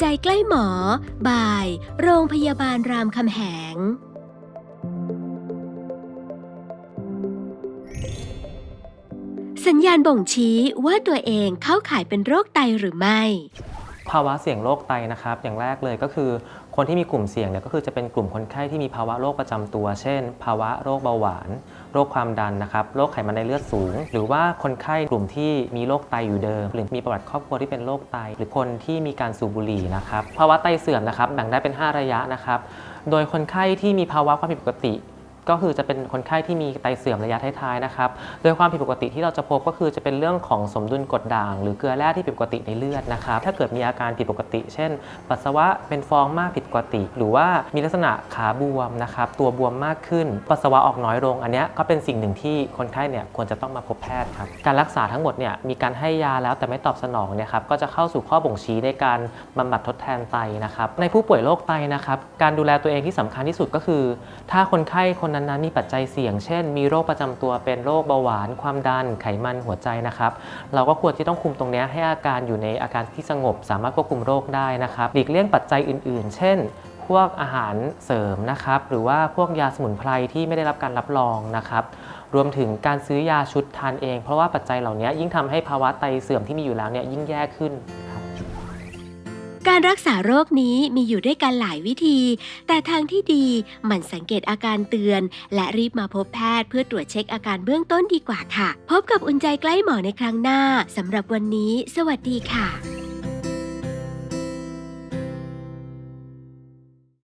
ใจใกล้หมอ บ่าย โรงพยาบาลรามคำแหง สัญญาณบ่งชี้ว่าตัวเองเข้าข่ายเป็นโรคไตหรือไม่ ภาวะเสี่ยงโรคไตนะครับ อย่างแรกเลยก็คือ คนที่มีกลุ่มเสี่ยงเนี่ยก็คือจะเป็นกลุ่มคนไข้ที่มีภาวะโรคประจำตัว เช่น ภาวะโรคเบาหวาน โรคความดันนะครับโรคไขมันในเลือดสูง หรือว่าคนไข้กลุ่มที่มีโรคไตอยู่เดิม หรือมีประวัติครอบครัวที่เป็นโรคไต หรือคนที่มีการสูบบุหรี่นะครับภาวะไตเสื่อมนะครับแบ่งได้เป็น 5 ระยะนะครับโดยคนไข้ที่มีภาวะความผิดปกติ ก็คือจะเป็นคนไข้ที่มีไตเสื่อมระยะท้ายๆนะครับ โดยความผิดปกติที่เราจะพบก็คือจะเป็นเรื่องของสมดุลกรดด่าง หรือเกลือแร่ที่ผิดปกติในเลือดนะครับ ถ้าเกิดมีอาการผิดปกติ เช่น ปัสสาวะเป็นฟองมากผิดปกติ หรือว่ามีลักษณะขาบวมนะครับ ตัวบวมมากขึ้น ปัสสาวะออกน้อยลง อันนี้ก็เป็นสิ่งหนึ่งที่คนไข้เนี่ยควรจะต้องมาพบแพทย์ครับ การรักษาทั้งหมดเนี่ยมีการให้ยาแล้วแต่ไม่ตอบสนองเนี่ยครับ ก็จะเข้าสู่ข้อบ่งชี้ในการบำบัดทดแทนไตนะครับ ในผู้ป่วยโรคไตนะครับ การดูแลตัวเองที่สำคัญที่สุดก็คือ ถ้าคนไข้คนนั้นๆ มีปัจจัยเสี่ยง เช่น มีโรคประจำตัวเป็นโรคเบาหวาน ความดัน ไขมัน หัวใจนะครับ เราก็ควรที่ต้องคุมตรงนี้ให้อาการอยู่ในอาการที่สงบ สามารถควบคุมโรคได้นะครับหลีกเลี่ยงปัจจัยอื่น ๆ เช่นพวกอาหารเสริมนะครับ หรือว่าพวกยาสมุนไพรที่ไม่ได้รับการรับรองนะครับ รวมถึงการซื้อยาชุดทานเอง เพราะว่าปัจจัยเหล่านี้ยิ่งทำให้ภาวะไตเสื่อมที่มีอยู่แล้วเนี่ยยิ่งแย่ขึ้น การรักษาโรคนี้มีอยู่ด้วยกันหลายวิธี แต่ทางที่ดีหมั่นสังเกตอาการเตือน และรีบมาพบแพทย์เพื่อตรวจเช็คอาการเบื้องต้นดีกว่าค่ะ พบกับอุ่นใจใกล้หมอในครั้งหน้าสำหรับวันนี้ สวัสดีค่ะ